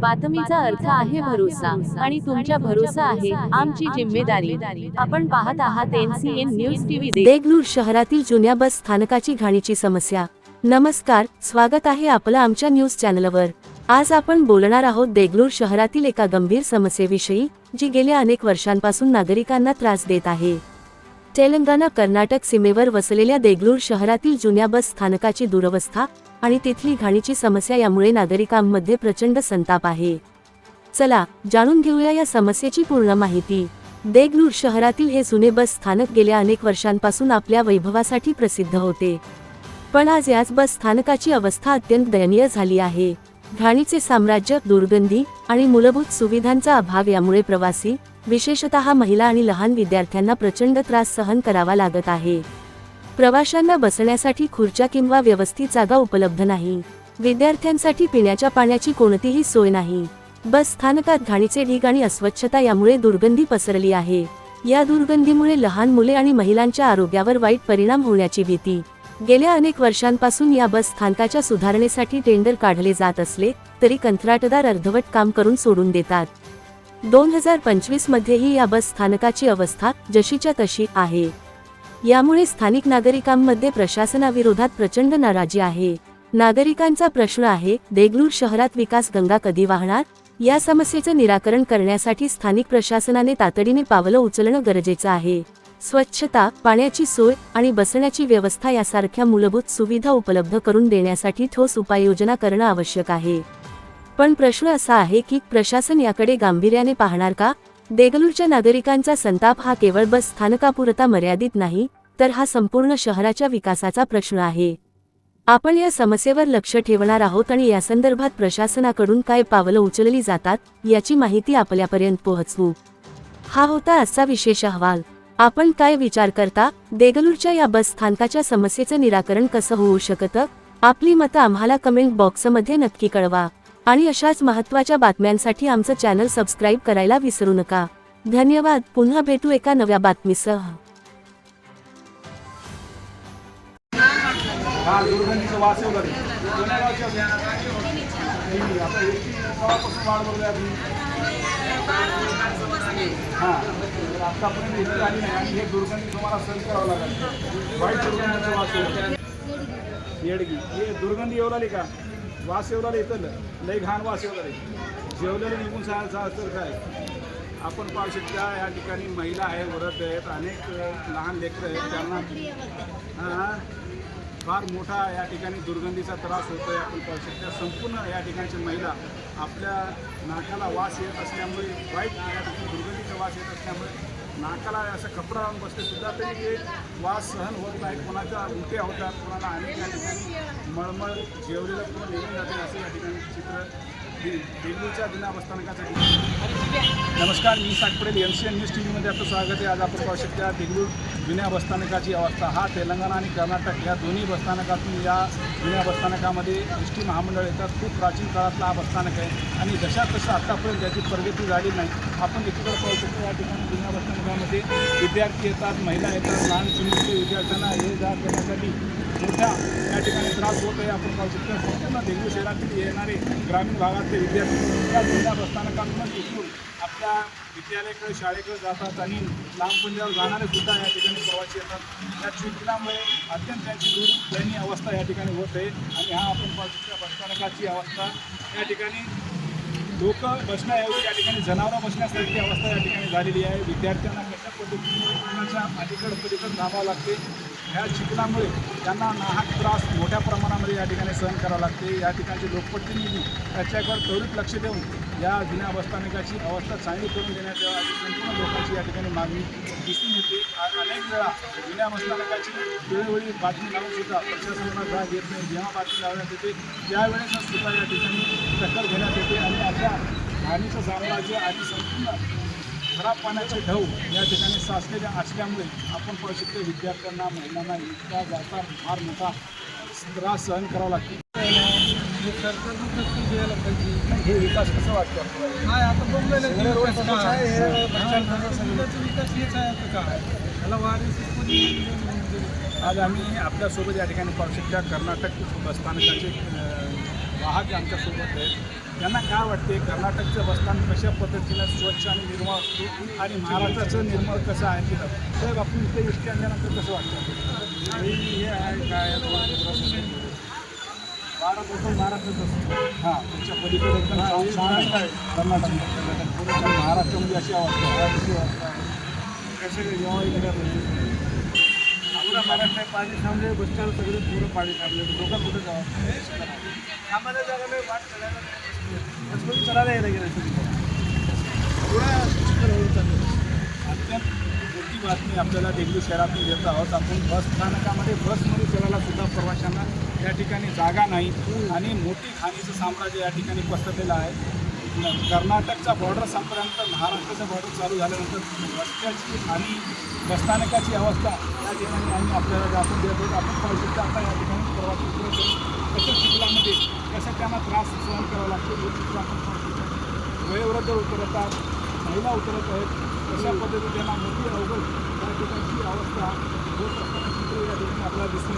बातमीचा अर्थ आहे भरोसा आणि तुमच्या भरोसा आहे आमची जिम्मेदारी. आपण पाहत आहात एनसीएन न्यूज टीव्ही देगलूर शहरातील जुन्या बस स्थानकाची घाणीची समस्या. नमस्कार स्वागत आहे आपलं आमच्या न्यूज चॅनलवर. आज आपण बोलणार आहोत देगलूर शहरातील एका गंभीर समस्येविषयी जी गेल्या अनेक वर्षांपासून नागरिकांना त्रास देत आहे. तेलंगणा कर्नाटक सीमेवर वसलेल्या देगलूर शहरातील जुन्या बस स्थानकाची दुरवस्था आणि तिथली घाणीची समस्या यामुळे नागरिकांमध्ये प्रचंड संताप आहे. चला जाणून घेऊया या समस्येची पूर्ण माहिती. देगलूर शहरातील हे जुने बस स्थानक गेल्या अनेक वर्षांपासून आपल्या वैभवासाठी प्रसिद्ध होते. पण आज याच बस स्थानकाची अवस्था अत्यंत दयनीय झाली आहे. घाणीचे साम्राज्य दुर्गंधी आणि मूलभूत सुविधांचा अभाव यामुळे प्रवासी विशेषतः महिला आणि लहान विद्यार्थ्यांना प्रचंड त्रास सहन करावा लागत आहे. प्रवाशांना बसण्यासाठी खुर्च्या किंवा व्यवस्थित जागा उपलब्ध नाही. विद्यार्थ्यांसाठी पिण्याच्या पाण्याची कोणतीही सोय नाही. बस स्थानकात घाणीचे ढीग आणि अस्वच्छता यामुळे दुर्गंधी पसरली आहे. या दुर्गंधीमुळे लहान मुले आणि महिलांच्या आरोग्यावर वाईट परिणाम होण्याची भीती. गेल्या अनेक वर्षांपासून या बस स्थानकाच्या सुधारणेसाठी टेंडर काढले जात असले तरी कंत्राटदार अर्धवट काम करून सोडून देतात. दोन हजार पंचवीस मध्येही या बस स्थानकाची अवस्था जशीच्या तशी आहे. यामुळे स्थानिक नागरिकांमध्ये प्रशासनाविरोधात प्रचंड नाराजी आहे. नागरिकांचा प्रश्न आहे देगलूर शहरात विकास गंगा कधी वाहणार? या समस्येचं निराकरण करण्यासाठी स्थानिक प्रशासनाने तातडीने पावलं उचलणं गरजेचं आहे. स्वच्छता पाण्याची सोय आणि बसण्याची व्यवस्था यासारख्या मूलभूत सुविधा उपलब्ध करून देण्यासाठी ठोस उपाययोजना करणं आवश्यक आहे. पण प्रश्न असा आहे की प्रशासन याकडे गांभीर्याने पाहणार का? देगलूरच्या नागरिकांचा संताप हा केवळ बस स्थानकापुरता मर्यादित नाही तर हा संपूर्ण शहराच्या विकासाचा प्रश्न आहे. आपण या समस्येवर लक्ष ठेवणार आहोत आणि या संदर्भात प्रशासनाकडून काय पावलं उचलली जातात याची माहिती आपल्यापर्यंत पोहोचवू. हा होता आजचा विशेष अहवाल. आपण काय विचार करता देगलूरच्या या बस स्थानकाच्या समस्येचं निराकरण कसं होऊ शकतं? आपली मतं आम्हाला कमेंट बॉक्समध्ये नक्की कळवा. आणि अशाच महत्त्वाच्या बातम्यांसाठी आमचं चॅनल सबस्क्राईब करायला विसरू नका. धन्यवाद पुन्हा भेटू एका नव्या बातमीसह. हा दुर्गंधीचं वास आहे वगैरे कोण्या गावच्या आता हे गावापासून वाढ वगैरे आली हां. तर आत्तापर्यंत इथे आली नाही आणि हे दुर्गंधी तुम्हाला सहन करावं लागेल. वाईट दुर्गंधीचं वास आहे येडगी. हे दुर्गंधी येऊ लागली का? वास येऊ लागली इथं. लई घाण वास येऊ लागली जेवलेलं निघून सांगायचं तर काय? आपण पाहू शकता या ठिकाणी महिला आहे व्रत आहेत अनेक लहान लेकरं आहेत त्यांना हां. फार मोठा या ठिकाणी दुर्गंधीचा त्रास होतो आहे आपण पाहू शकता. संपूर्ण या ठिकाणच्या महिला आपल्या नाकाला वास येत असल्यामुळे वाईट या ठिकाणी दुर्गंधीचा वास येत असल्यामुळे नाकाला असं कपडा लावून बसते सुद्धा तरी ते वास सहन होत नाही. कोणाच्या उलट्या होतात कोणाला अनेक या ठिकाणी मळमळ जेवलेलं पूर्ण निघून जाते असं या ठिकाणी चित्र दे- जुन्या दिनावस्थानकासाठी. नमस्कार मी सातपडेल M C N news T व्हीमध्ये आपलं स्वागत आहे. आज आपण पाहू शकता देगलूर जुन्या बसस्थानकाची अवस्था. हा तेलंगणा आणि कर्नाटक या दोन्ही बसस्थानकातून या जुन्या बसस्थानकामध्ये एस टी महामंडळ येतात. खूप प्राचीन काळातला हा बसस्थानक आहे. आणि जशा तसं आत्तापर्यंत याची प्रगती झाली नाही. आपण एकीकडे पाहू शकतो या ठिकाणी जुन्या बसस्थानकामध्ये विद्यार्थी येतात महिला येतात लहान चिमुकले विद्यार्थ्यांना ये जा करण्यासाठी सध्या या ठिकाणी त्रास होत आहे. आपण पाहू शकतो. संपूर्ण देगलूर शहरातील येणारे ग्रामीण भागातले विद्यार्थी या जुन्या बसस्थानकातूनच उचलून आपल्या विद्यालयाकडे शाळेकडे जातात आणि लांब पंजाब जाणारे सुद्धा या ठिकाणी प्रवासी येतात. या चिखलामुळे अत्यंत त्यांची दुर्दैनीय अवस्था या ठिकाणी होत आहे. आणि हा आपण पाहू शकतो बसस्थानकाची अवस्था. या ठिकाणी लोक बसण्याऐवजी या ठिकाणी जनावरं बसण्यासारखी अवस्था या ठिकाणी झालेली आहे. विद्यार्थ्यांना कशा पद्धतीने कोणाच्या अलीकड पलीकड थांबावं लागते? ह्या चिखलामुळे त्यांना नाहक त्रास मोठ्या प्रमाणामध्ये या ठिकाणी सहन करावं लागते. या ठिकाणचे लोकप्रतिनिधी त्याच्यावर त्वरित लक्ष देऊन या जुन्या बसस्थानकाची अवस्था चांगली करून देण्यात अशी संपूर्ण लोकांची या ठिकाणी मागणी दिसून येते. अनेक वेळा जुन्या बसस्थानकाची वेळोवेळी बातमी लावून सुद्धा प्रशासनाला जाग येत नाही. जेव्हा बातमी लावण्यात येते त्यावेळेस सुद्धा या ठिकाणी टक्कर घेण्यात येते आणि अशा हानीचं साम्राज्य आणि संपूर्ण खराब पाण्याचे ढव या ठिकाणी साचलेले असल्यामुळे आपण पाहू शकतो विद्यार्थ्यांना महिलांना इतका जाता फार मोठा त्रास सहन करावा लागतो. हे हे विकास कसं वाटतो? आज आम्ही आपल्यासोबत या ठिकाणी पाहू शकता कर्नाटक बसस्थानकाचे वाहक आमच्यासोबत आहेत. त्यांना काय वाटते कर्नाटकचं बसस्थान कशा पद्धतीनं स्वच्छ आणि निर्मळ असतो आणि महाराष्ट्राचं निर्मळ कसं आहे तिथं? साहेब आपण इथे इष्टी आणल्यानंतर कसं वाटतं? आणि हे आहे काय बारा पासून महाराष्ट्रात असतो. हां. तुमच्या पलीकडे एकदम छान छान आहे. कर्नाटक कर्नाटक. महाराष्ट्रामध्ये अशी अवस्था अशी अवस्था कसं जेव्हा महाराष्ट्र पाणी थांबले बसस्टँड सगळे पुरं पाणी थांबले. लोक कुठं जावं? थांबायला जागा नाही वाट चढायला नाही. बसमध्ये चढायला यायला गेलं एवढ्या चिखल होऊन चाललं. मोठी बातमी आपल्याला देगलू शहरातून देत आहोत. आपण बस स्थानकामध्ये बसमध्ये चलायला सुद्धा प्रवाशांना या ठिकाणी जागा नाही. आणि मोठी खाणीचं साम्राज्य या ठिकाणी पसरलेलं आहे. कर्नाटकचा बॉर्डर संपल्यानंतर महाराष्ट्राचा बॉर्डर चालू झाल्यानंतर रस्त्याची आणि बसस्थानकाची अवस्था या ठिकाणी आम्ही आपल्याला दाखवून देत आहोत आपण पाहू शकतो आता या ठिकाणी प्रवासी उतरत आहेत. कसं चिखलामध्ये कसं त्यांना त्रास सहन करावा लागतो हे चित्र आपण पाहू शकता वयोवृद्ध उतरतात महिला उतरत आहेत तशा पद्धतीने त्यांना मोठी अवघड या ठिकाणची अवस्था होत असताना चित्र या ठिकाणी आपल्याला दिसून